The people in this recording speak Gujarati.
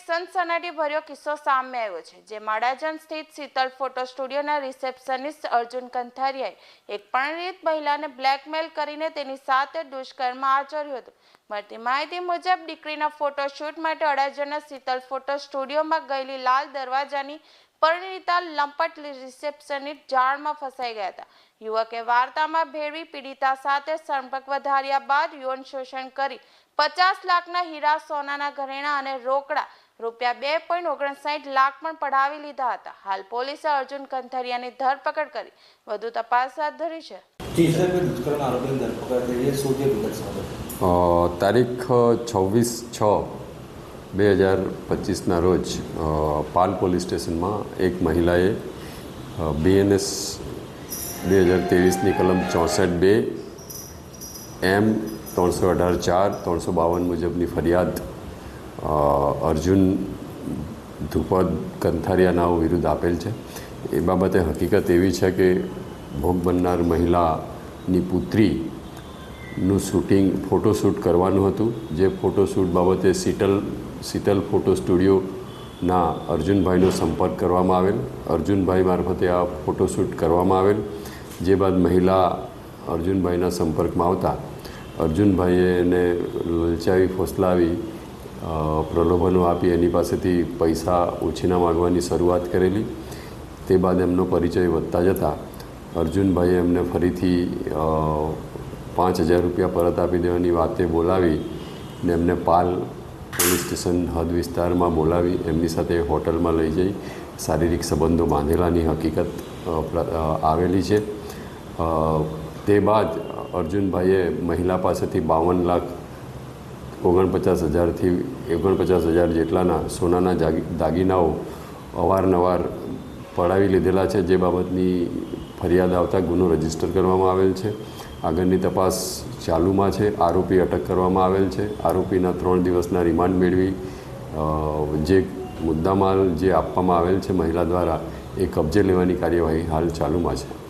સનસનાટી ભર્યો કિસ્સો સામે આવ્યો છે, જે માડાજન સ્થિત શીતલ ફોટો સ્ટુડિયોના રિસેપ્શનિસ્ટ અર્જુન કંથારિયાએ એક પરિણીત મહિલાને બ્લેકમેલ કરીને તેની સાથે દુષ્કર્મ આચર્યું હતું. મળતી માહિતી મુજબ, દીકરીના ફોટોશૂટ માટે અડાજણના શીતલ ફોટો સ્ટુડિયોમાં ગયેલી લાલ દરવાજાની પરિણીતા લંપટ રિસેપ્શનિસ્ટ જાળમાં ફસાઈ ગયા હતા. યુવકે વાર્તામાં ભેળવી પીડિતા સાથે સંપર્ક વધાર્યા બાદ યૌન શોષણ કરી પચાસ લાખના હીરા સોનાના ઘરેણા અને રોકડા રૂપિયા બે પોઈન્ટ ઓગણસાઠ લાખ પણ પડાવી લીધા હતા. હાલ પોલીસે અર્જુન કંથરિયાની ધરપકડ કરી. વધુ તપાસ હાથ ધરી છે. તારીખ છવ્વીસ છ બે હજાર પચીસના રોજ પાલ પોલીસ સ્ટેશનમાં એક મહિલાએ બીએનએસ બે હજાર ત્રેવીસની કલમ ચોસઠ બે એમ ત્રણસો અઢાર ચાર ત્રણસો બાવન મુજબની ફરિયાદ અર્જુન ધ્રુપદ કંથારિયા નાઓ વિરુદ્ધ આપેલ છે. એ બાબતે હકીકત એવી છે કે ભોગ બનનાર મહિલાની પુત્રીનું શૂટિંગ ફોટોશૂટ કરવાનું હતું. જે ફોટોશૂટ બાબતે શીતલ શીતલ ફોટો સ્ટુડિયોના અર્જુનભાઈનો સંપર્ક કરવામાં આવેલ. અર્જુનભાઈ મારફતે આ ફોટોશૂટ કરવામાં આવેલ. જે બાદ મહિલા અર્જુનભાઈના સંપર્કમાં આવતા. અર્જુનભાઈએ એને લલચાવી, ફોસલાવી પ્રલોભનો આપી એની પાસેથી પૈસા ઉછીના માગવાની શરૂઆત કરેલી. તે બાદ એમનો પરિચય વધતા જતાં અર્જુનભાઈએ એમને ફરીથી પાંચ હજાર રૂપિયા પરત આપી દેવાની વાતે બોલાવી ને એમને પાલ પોલીસ સ્ટેશન હદ વિસ્તારમાં બોલાવી, એમની સાથે હોટલમાં લઈ જઈ. શારીરિક સંબંધો બાંધેલાની હકીકત આવેલી છે. તે બાદ અર્જુનભાઈએ મહિલા પાસેથી બાવન લાખ ઓગણપચાસ હજારથી ઓગણપચાસ હજાર જેટલાના સોનાના દાગીનાઓ અવારનવાર પડાવી લીધેલા છે, જે બાબતની ફરિયાદ આવતા ગુનો રજિસ્ટર કરવામાં આવેલ છે. આગળની તપાસ ચાલુમાં છે. આરોપી અટક કરવામાં આવેલ છે. આરોપીના ત્રણ દિવસના રિમાન્ડ મેળવી જે મુદ્દામાલ જે આપવામાં આવેલ છે, મહિલા દ્વારા એ કબજે લેવાની કાર્યવાહી હાલ ચાલુમાં છે.